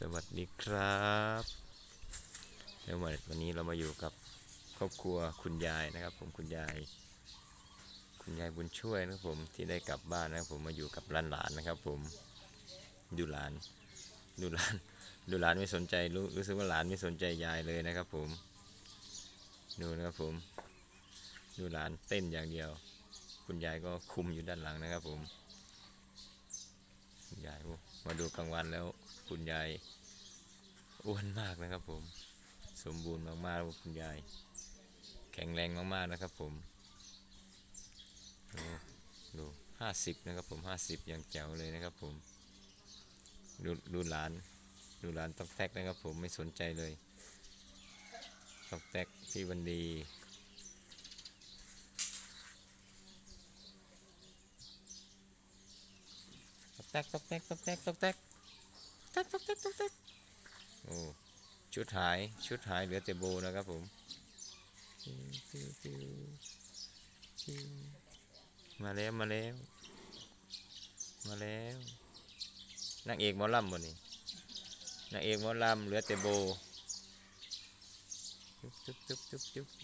สวัสดีครับเดี๋ยววันวันนี้เรามาอยู่กับครอบครัวคุณยายนะครับ ผมคุณยาย คุณยายบุญช่วยนะครับผมที่ได้กลับบ้านนะครับผมมาอยู่กับหลานๆนะครับ ผมดูหลานดูหลานดูหลานไม่สนใจรู้รู้สึกว่าหลานไม่สนใจยายเลยนะครับ ผมดูนะครับผม ดูหลานเต้นอย่างเดียว คุณยายก็คุมอยู่ด้านหลังนะครับ ผมคุณยายโอ้ มาดูกลางวันแล้วคุณยายอ้วนมากนะครับผม สมบูรณ์มากๆคุณยาย แข็งแรงมากๆนะครับผมดูดูห้าสิบนะครับผมห้าสิบอย่างแจ๋วเลยนะครับผมดูดูหลานดูหลานตอกแตกนะครับผมไม่สนใจเลยตอกแตกพี่วันดี ตอก แตกตกแตกตกแตกตกแตกตกตักตักตักตักโอ้ชุดหายชุดหายเหลือแต่โบนะครับผมมาแล้วมาแล้ว มาแล้วนางเอกหมอลำบ่นี่นางเอกหมอลำเหลือแต่โบจุ๊บจุ๊บจุ๊บจุ๊บจุ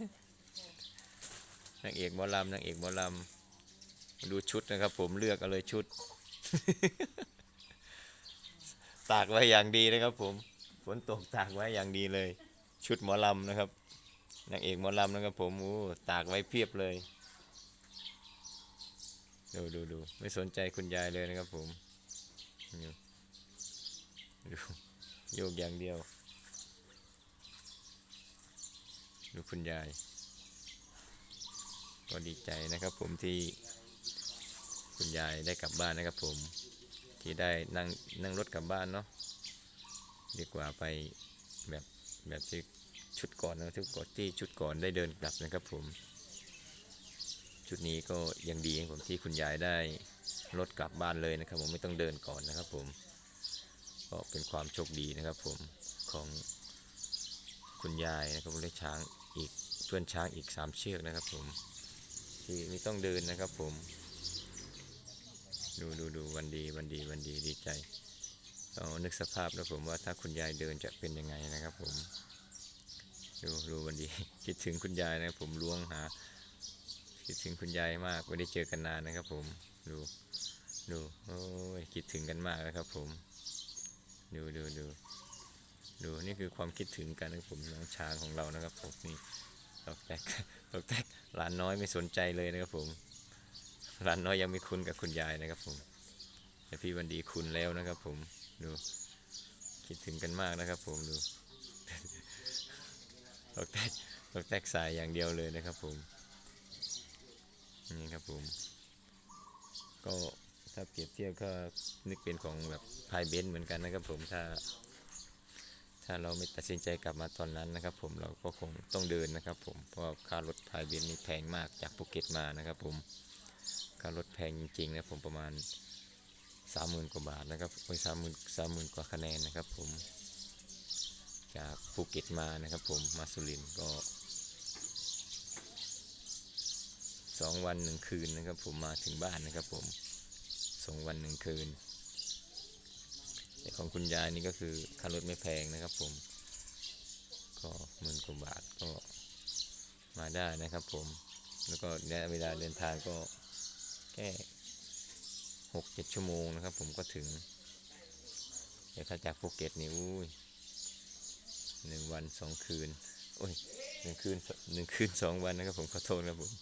๊บ นางเอกหมอลำนางเอกหมอลำดูชุดนะครับ ผมเลือกเอาเลยชุด ตากไว้อย่างดีนะครับ ผมฝนตกตากไว้อย่างดีเลย ชุดหมอลำนะครับนางเอกหมอลำนะครับ ผมโอ้ตากไว้เพียบเลยดูดูดูไม่สนใจคุณยายเลยนะครับ ผมดูโยกอย่างเดียว ดูคุณยาย ก็ดีใจนะครับผมที่คุณยายได้กลับบ้านนะครับผมที่ได้นั่งนั่งรถกลับบ้านเนาะดีกว่าไปแบบแบบที่ชุดก่อนนะชุดก่อนที่ชุดก่อนได้เดินกลับนะครับผม ชุดนี้ก็ยังดีผมที่คุณยายได้รถกลับบ้านเลยนะครับ ผมไม่ต้องเดินก่อนนะครับ ผมก็เป็นความโชคดีนะครับ ผมของคุณยายนะครับผมได้ช้างอีกเพื่อนช้างอีกสามเชือกนะครับผม ที่ไม่ต้องเดินนะครับผม ดูดูดูวันดีวันดีวันดีดีใจเรานึกสภาพนะผมว่าถ้าคุณยายเดินจะเป็นยังไงนะครับผม ดูดูวันดี คิดถึงคุณยายนะผมล้วงหา คิดถึงคุณยายมากไม่ได้เจอกันนานนะครับผม ดูดูโอ้ยคิดถึงกันมากนะครับผม ดูดูดูดูนี่คือความคิดถึงกันนะครับผมน้องช้างของเรานะครับผมนี่ตอกแตก ตอกแตกหลานน้อยไม่สนใจเลยนะครับผมหลานน้อยยังไม่คุ้นกับคุณยายนะครับผมแต่พี่วันดีคุ้นแล้วนะครับ ผมดูคิดถึงกันมากนะครับ ผมดูตอกแตกตอกแตกสายอย่างเดียวเลยนะครับ ผมนี่ครับผม ก็ถ้าเปรียบเทียบก็นึกเป็นของแบบพายเบนเหมือนกันนะครับ ผมถ้า ถ้าเราไม่ตัดสินใจกลับมาตอนนั้นนะครับ ผมเราก็คงต้องเดินนะครับ ผมเพราะค่ารถพายเบนนี่แพงมากจากภูเก็ตมานะครับ ผมค่ารถแพงจริงๆนะผมประมาณสามหมื่นกว่าบาทนะครับโอ้ยสามหมื่นสามหมื่นกว่าคะแนนนะครับ ผม จากภูเก็ตมานะครับ ผมมาสุรินทร์ก็สองวันหนึ่งคืนนะครับ ผมมาถึงบ้านนะครับ ผมสองวันหนึ่งคืน แต่ของคุณยายนี่ก็คือค่ารถไม่แพงนะครับผม ก็หมื่นกว่าบาทก็มาได้นะครับผม แล้วก็ระยะเวลาเดินทางก็แค่หกเจ็ดชั่วโมงนะครับ ผมก็ถึงแต่ถ้าจากภูเก็ตนี่อุ้ยหนึ่งวันสองคืน โอ้ยหนึ่งคืนหนึ่งคืนสองวันนะครับผมขอโทษครับผม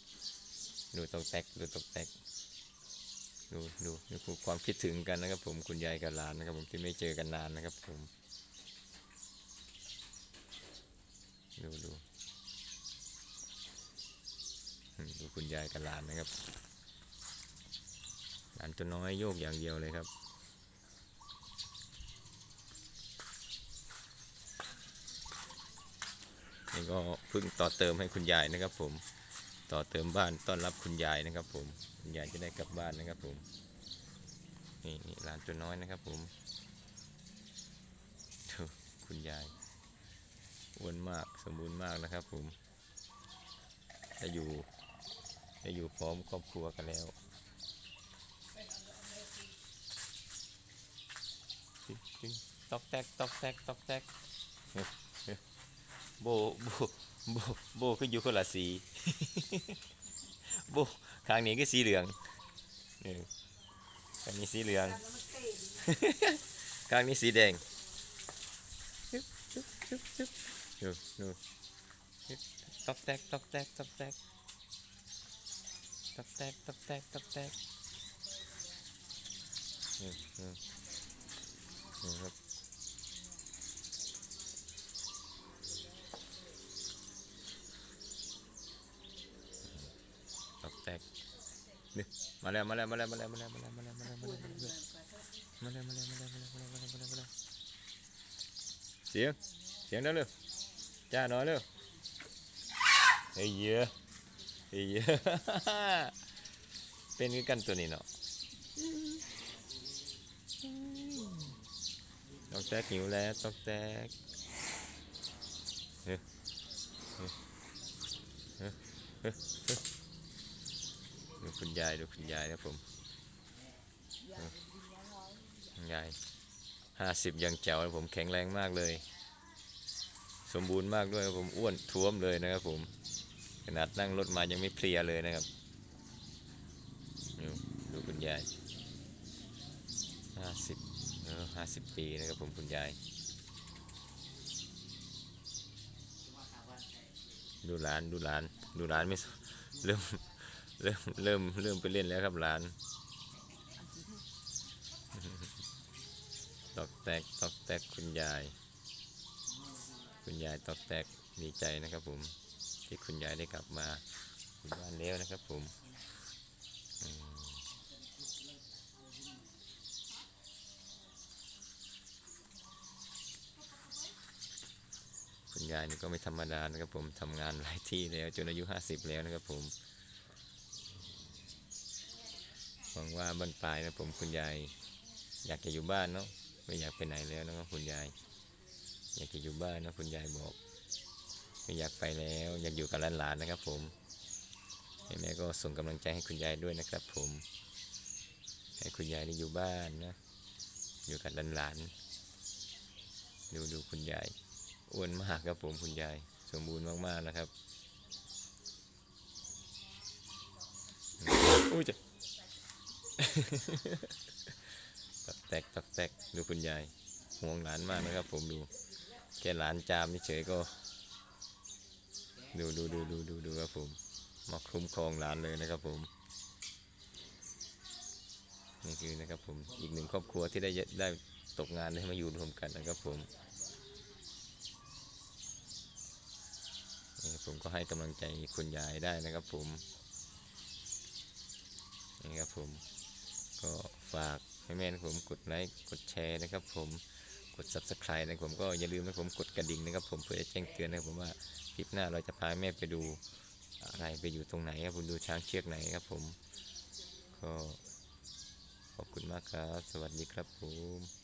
ดูตอกแตกดูตอกแตก ดูดูนี่คือความคิดถึงกันนะครับผมคุณยายกับหลานนะครับผมที่ไม่เจอกันนานนะครับผมดูดูดูคุณยายกับหลานนะครับหลานตัวน้อยโยกอย่างเดียวเลยครับนี่ก็เพิ่งต่อเติมให้คุณยายนะครับผม ต่อเติมบ้านต้อนรับคุณยายนะครับ ผมคุณยายจะได้กลับบ้านนะครับ ผมนี่นี่หลานตัวน้อยนะครับผมดูคุณยายอ้วนมากสมบูรณ์มากนะครับ ผมถ้อยู่ได้อยู่พร้อมครอบครัวกันแล้วจึงจึ๊งตอกแตกตอกแตกตอกแตก โบโบโบโบคืออยู่คนละสีโบข้างนี้ก็สีเหลืองเออข้างนี้สีเหลืองข้างนี้สีแดงดูดูชึบตอกแตกตอกแตกตอกแตกตอกแตกตอกแตกตอกแตกอืมอืมนี่ครับ กแตกนี่มาแล้วมาแล้วมาแล้วมาแล้วมาแล้วมาแล้วมาแล้วมาแล้วมาแล้วมาแล้วมาเลยมาเลยมาเลยมาเลยมาเลยมาเลยมาเลยมาเลยเสียงเสียงดังเร็วจ้าหน่อยเร็วเฮ้ยเยอะเฮ้ยเยอะเป็นกันตัวนี้เนาะตอกแตกหิวแล้วตอกแตกเฮ้ยเฮ้ยเฮ้ยเฮ้ย คุณยายดูคุณยายนะผมยายห้าสิบยังแจ๋วเลยผมแข็งแรงมากเลย สมบูรณ์มากด้วยครับผมอ้วนท้วมเลยนะครับผม ขนาดนั่งรถมายังไม่เพลียเลยนะครับดูคุณยายห้าสิบเออห้าสิบปีนะครับผมคุณยาย ดูหลานดูหลานดูหลานไม่เริ่ม เริ่มเริ่มเริ่มไปเล่นแล้วครับหลาน ตอกแตกตอกแตกคุณยาย คุณยายตอกแตกดีใจนะครับผม ที่คุณยายได้กลับมาอยู่บ้านแล้วนะครับผมอืมคุณยายนี่ก็ไม่ธรรมดานะครับผมทำงานหลายที่แล้วจนอายุห้าสิบแล้วนะครับผม หวังว่าบรรปลายนะผมคุณยาย อยากจะอยู่บ้านเนาะไม่อยากไปไหนแล้วนะครับคุณยาย อยากจะอยู่บ้านนะคุณยายบอก ไม่อยากไปแล้วอยากอยู่กับหลานๆนะครับ ผมให้แม่ก็ส่งกำลังใจให้คุณยายด้วยนะครับ ผม ให้คุณยายได้อยู่บ้านนะอยู่กับหลานๆดูดูคุณยายอ้วนมากครับผมคุณยาย สมบูรณ์มากๆนะครับอุ้ยจะ ตอกแตกตอกแตกดูคุณยายห่วงหลานมากนะครับ ผมดู แค่หลานจามนี่เฉยก็ ดูดูดูดูดูดูครับผม มาคุ้มครองหลานเลยนะครับผมนี่คือนะครับผมอีกหนึ่งครอบครัวที่ได้ได้ตกงานได้มาอยู่รวมกันนะครับผมนี่ผมก็ให้กำลังใจคุณยายได้นะครับผมนี่ครับผม ก็ฝากให้แม่นะผมกดไลค์กดแชร์นะครับผมกด subscribe นะครับผมก็อย่าลืมนะผมกดกระดิ่งนะครับผมเพื่อจะแจ้งเตือนนะครับผมว่าคลิปหน้าเราจะพาแม่ไปดูอะไรไปอยู่ตรงไหนครับผมดูช้างเชือกไหนครับผมก็ขอบคุณมากครับ สวัสดีครับผม